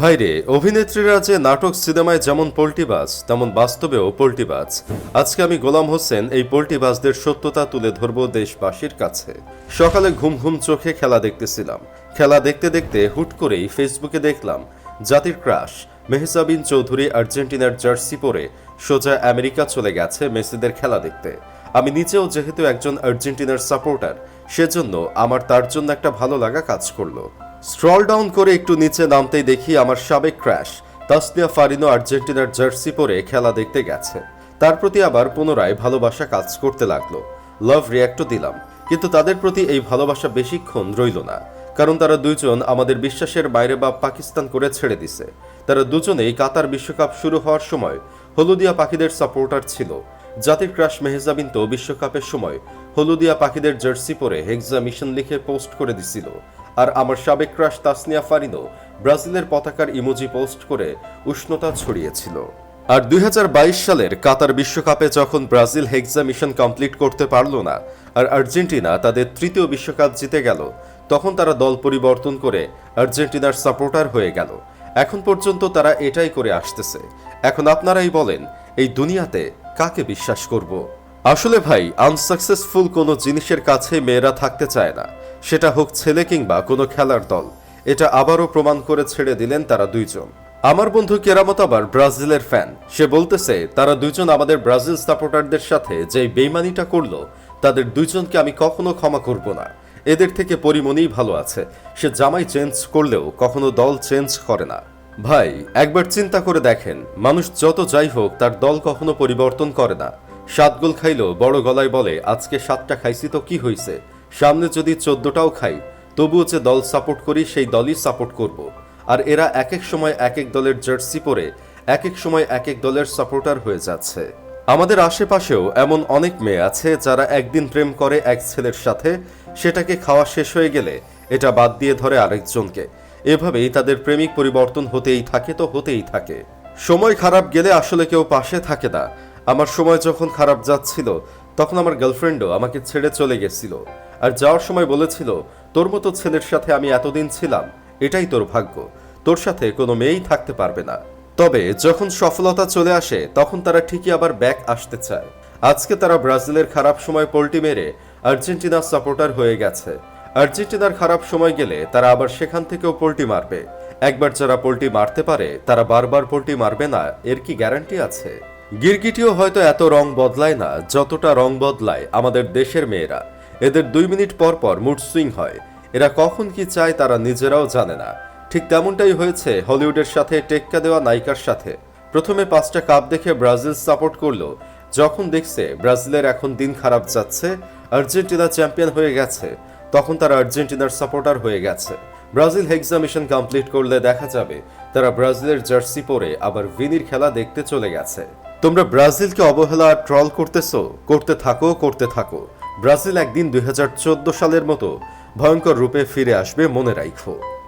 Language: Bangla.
ভাইরে, অভিনেত্রীরা যে নাটক সিনেমায় যেমন পোল্টিবাজ, তেমন বাস্তবেও পোল্টিবাজ। আজকে আমি গোলাম হোসেন এই পোল্টিবাজদের সত্যতা তুলে ধরব দেশবাসীর কাছে। সকালে ঘুম ঘুম চোখে খেলা দেখতেছিলাম। খেলা দেখতে দেখতে হুট করেই ফেসবুকে দেখলাম, জাতির ক্রাশ, মেহসাবিন চৌধুরী আর্জেন্টিনার জার্সি পরে সোজা আমেরিকা চলে গেছে মেসিদের খেলা দেখতে। আমি নিজেও যেহেতু একজন আর্জেন্টিনার সাপোর্টার, সেজন্য আমার তার জন্য একটা ভালো লাগা কাজ করল। স্ক্রল ডাউন করে একটু নিচে নামতেই দেখি আমার সাবেক ক্র্যাশ। তাসনিয়া ফারিনো আর্জেন্টিনার জার্সি পরে খেলা দেখতে গেছে। তার প্রতি আবার পুনরায় ভালোবাসা কাজ করতে লাগল। লাভ রিয়াক্টও দিলাম। কিন্তু তাদের প্রতি এই ভালোবাসা বেশিক্ষণ রইল না। কারণ তারা দুইজন আমাদের বিশ্বাসের বাইরে বা পাকিস্তান করে ছেড়ে দিছে। তারা দুজনেই কাতার বিশ্বকাপ শুরু হওয়ার সময় হলুদিয়া পাখিদের সাপোর্টার ছিল। জাতির ক্রাশ মেহজাবিন তো বিশ্বকাপের সময় হলুদিয়া পাখিদের জার্সি পরে হেক্সা মিশন লিখে পোস্ট করে দিছিল। আর আমার সাবেক ক্রাশ তাসনিয়া ফারিনো ব্রাজিলের পতাকার ইমোজি পোস্ট করে উষ্ণতা ছড়িয়েছিল। আর দুই হাজার বাইশ সালের কাতার বিশ্বকাপে যখন ব্রাজিল হেক্সা মিশন কমপ্লিট করতে পারল না আর আর্জেন্টিনা তাদের তৃতীয় বিশ্বকাপ জিতে গেল, তখন তারা দল পরিবর্তন করে আর্জেন্টিনার সাপোর্টার হয়ে গেল। এখন পর্যন্ত তারা এটাই করে আসতেছে। এখন আপনারাই বলেন, এই দুনিয়াতে কাকে বিশ্বাস করব? আসলে ভাই আনসাকসেসফুল কোনো জিনিসের কাছে মেয়েরা থাকতে চায় না। সেটা হোক ছেলে কিংবা কোনো খেলার দল। এটা আবারও প্রমাণ করে ছেড়ে দিলেন তারা দুইজন। আমার বন্ধু কেরামত আবার ব্রাজিলের ফ্যান। সে বলতেছে, তারা দুইজন আমাদের ব্রাজিল সাপোর্টারদের সাথে যে বেইমানিটা করল, তাদের দুইজনকে আমি কখনো ক্ষমা করব না। এদের থেকে পরিমণিই ভালো আছে। সে জামাই চেঞ্জ করলেও কখনো দল চেঞ্জ করে না। ভাই, একবার চিন্তা করে দেখেন, মানুষ যত যাই হোক, তার দল কখনো পরিবর্তন করে না। সাত গোল খাইলো বড় গলায় বলে, আজকে সাতটা খাইছি তো কি হইছে? সামনে যদি চোদ্দটাও খাই, তবুও যে দল সাপোর্ট করি, সেই দলই সাপোর্ট করব। আর এরা এক এক সময় এক এক দলের জার্সি পরে এক এক সময় এক এক দলের সাপোর্টার হয়ে যাচ্ছে। আমাদের আশেপাশেও এমন অনেক মেয়ে আছে যারা একদিন প্রেম করে এক ছেলের সাথে, সেটাকে খাওয়া শেষ হয়ে গেলে এটা বাদ দিয়ে ধরে আরেকজনকে। এভাবেই তাদের প্রেমিক পরিবর্তন হতেই থাকে তো হতেই থাকে। সময় খারাপ গেলে আসলে কেউ পাশে থাকে না। আমার সময় যখন খারাপ যাচ্ছিল তখন আমার গার্লফ্রেন্ডও আমাকে ছেড়ে চলে গেছিল। আর যাওয়ার সময় বলেছিল, তোর মতো ছেলের সাথে আমি এতদিন ছিলাম, এটাই তোর ভাগ্য। তোর সাথে কোনো মেয়েই থাকতে পারবে না। তবে যখন সফলতা চলে আসে, তখন তারা ঠিকই আবার ব্যাক আসতে চায়। আজকে তারা ব্রাজিলের খারাপ সময় পোল্টি মেরে আর্জেন্টিনার সাপোর্টার হয়ে গেছে। আর্জেন্টিনার খারাপ সময় গেলে তারা আবার সেখান থেকেও পোল্টি মারবে। একবার যারা পোল্টি মারতে পারে, তারা বারবার পোল্টি মারবে না, এর কি গ্যারান্টি আছে? গিরগিটিও হয়তো এত রং বদলায় না, যতটা রং বদলায় আমাদের দেশের মেয়েরা। এদের দুই মিনিট পর পর মুড সুইং হয়। এরা কখন কি চায় তারা নিজেরাও জানে না। ঠিক তেমনটাই হয়েছে হলিউডের সাথে টেক্কা দেওয়া নায়িকার সাথে। প্রথমে পাঁচটা কাপ দেখে ব্রাজিল সাপোর্ট করল। যখন দেখছে ব্রাজিলের এখন দিন খারাপ যাচ্ছে, আর্জেন্টিনা চ্যাম্পিয়ন হয়ে গেছে, তখন তারা আর্জেন্টিনার সাপোর্টার হয়ে গেছে। ব্রাজিল হেক্সামিশন কমপ্লিট করলে দেখা যাবে তারা ব্রাজিলের জার্সি পরে আবার ভিনির খেলা দেখতে চলে গেছে। তোমরা ব্রাজিলকে অবহেলা ট্রল করতেছো? করতে থাকো করতে থাকো। ব্রাজিল একদিন দুই হাজার চোদ্দ সালের মতো ভয়ঙ্কর রূপে ফিরে আসবে মনে রাখো